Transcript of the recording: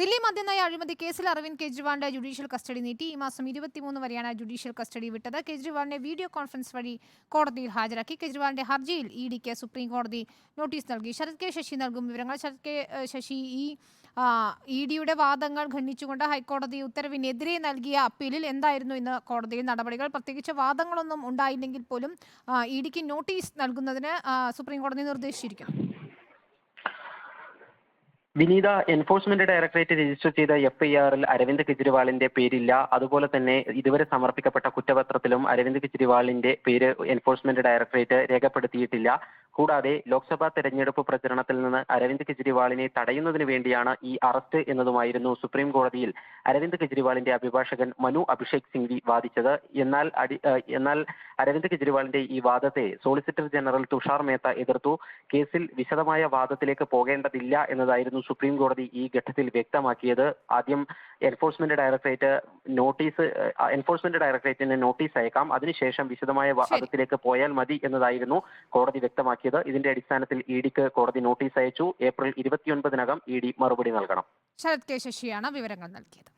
ദില്ലി മദ്യനയ അഴിമതി കേസിൽ അരവിന്ദ് കെജ്രിവാളിന്റെ ജുഡീഷ്യൽ കസ്റ്റഡി നീട്ടി. ഈ മാസം ഇരുപത്തിമൂന്ന് വരെയാണ് ജുഡീഷ്യൽ കസ്റ്റഡി വിട്ടത്. കെജ്രിവാളിനെ വീഡിയോ കോൺഫറൻസ് വഴി കോടതിയിൽ ഹാജരാക്കി. കെജ്രിവാളിന്റെ ഹർജിയിൽ ഇ ഡിക്ക് സുപ്രീം കോടതി നോട്ടീസ് നൽകി. ശരത് കെ ശശി നൽകും വിവരങ്ങൾ. ശരത് കെ ശശി ഈ ഇ ഡിയുടെ വാദങ്ങൾ ഖണ്ഡിച്ചുകൊണ്ട് ഹൈക്കോടതി ഉത്തരവിനെതിരെ നൽകിയ അപ്പീലിൽ എന്തായിരുന്നു ഇന്ന് കോടതിയിൽ നടപടികൾ? പ്രത്യേകിച്ച് വാദങ്ങളൊന്നും ഉണ്ടായില്ലെങ്കിൽ പോലും ഇ ഡിക്ക് നോട്ടീസ് നൽകുന്നതിന് സുപ്രീം കോടതി നിർദ്ദേശിച്ചിരിക്കുന്നു. വിനീത എൻഫോഴ്സ്മെന്റ് ഡയറക്ടറേറ്റ് രജിസ്റ്റർ ചെയ്ത എഫ്ഐആറിൽ അരവിന്ദ് കെജ്രിവാളിന്റെ പേരില്ല. അതുപോലെ തന്നെ ഇതുവരെ സമർപ്പിക്കപ്പെട്ട കുറ്റപത്രത്തിലും അരവിന്ദ് കെജ്രിവാളിന്റെ പേര് എൻഫോഴ്സ്മെന്റ് ഡയറക്ടറേറ്റ് രേഖപ്പെടുത്തിയിട്ടില്ല. കൂടാതെ ലോക്സഭാ തെരഞ്ഞെടുപ്പ് പ്രചരണത്തിൽ നിന്ന് അരവിന്ദ് കെജ്രിവാളിനെ തടയുന്നതിന് വേണ്ടിയാണ് ഈ അറസ്റ്റ് എന്നതുമായിരുന്നു സുപ്രീം കോടതിയിൽ അരവിന്ദ് കെജ്രിവാളിന്റെ അഭിഭാഷകൻ മനു അഭിഷേക് സിംഗ്വി വാദിച്ചത്. എന്നാൽ എന്നാൽ അരവിന്ദ് കെജ്രിവാളിന്റെ ഈ വാദത്തെ സോളിസിറ്റർ ജനറൽ തുഷാർ മേത്ത എതിർത്തു. കേസിൽ വിശദമായ വാദത്തിലേക്ക് പോകേണ്ടതില്ല എന്നതായിരുന്നു സുപ്രീം കോടതി ഈ ഘട്ടത്തിൽ വ്യക്തമാക്കിയത്. ആദ്യം എൻഫോഴ്സ്മെന്റ് ഡയറക്ടറേറ്റ് നോട്ടീസ് എൻഫോഴ്സ്മെന്റ് ഡയറക്ടറേറ്റിന് നോട്ടീസ് അയക്കാം. അതിനുശേഷം വിശദമായ വാദത്തിലേക്ക് പോയാൽ മതി എന്നതായിരുന്നു കോടതി വ്യക്തമാക്കിയത്. ഇതിന്റെ അടിസ്ഥാനത്തിൽ ഇ ഡിക്ക് കോടതി നോട്ടീസ് അയച്ചു. ഏപ്രിൽ ഇരുപത്തിയൊൻപതിനകം ഇ ഡി മറുപടി നൽകണം. ശരത് കെ ശശിയാണ് വിവരങ്ങൾ നൽകിയത്.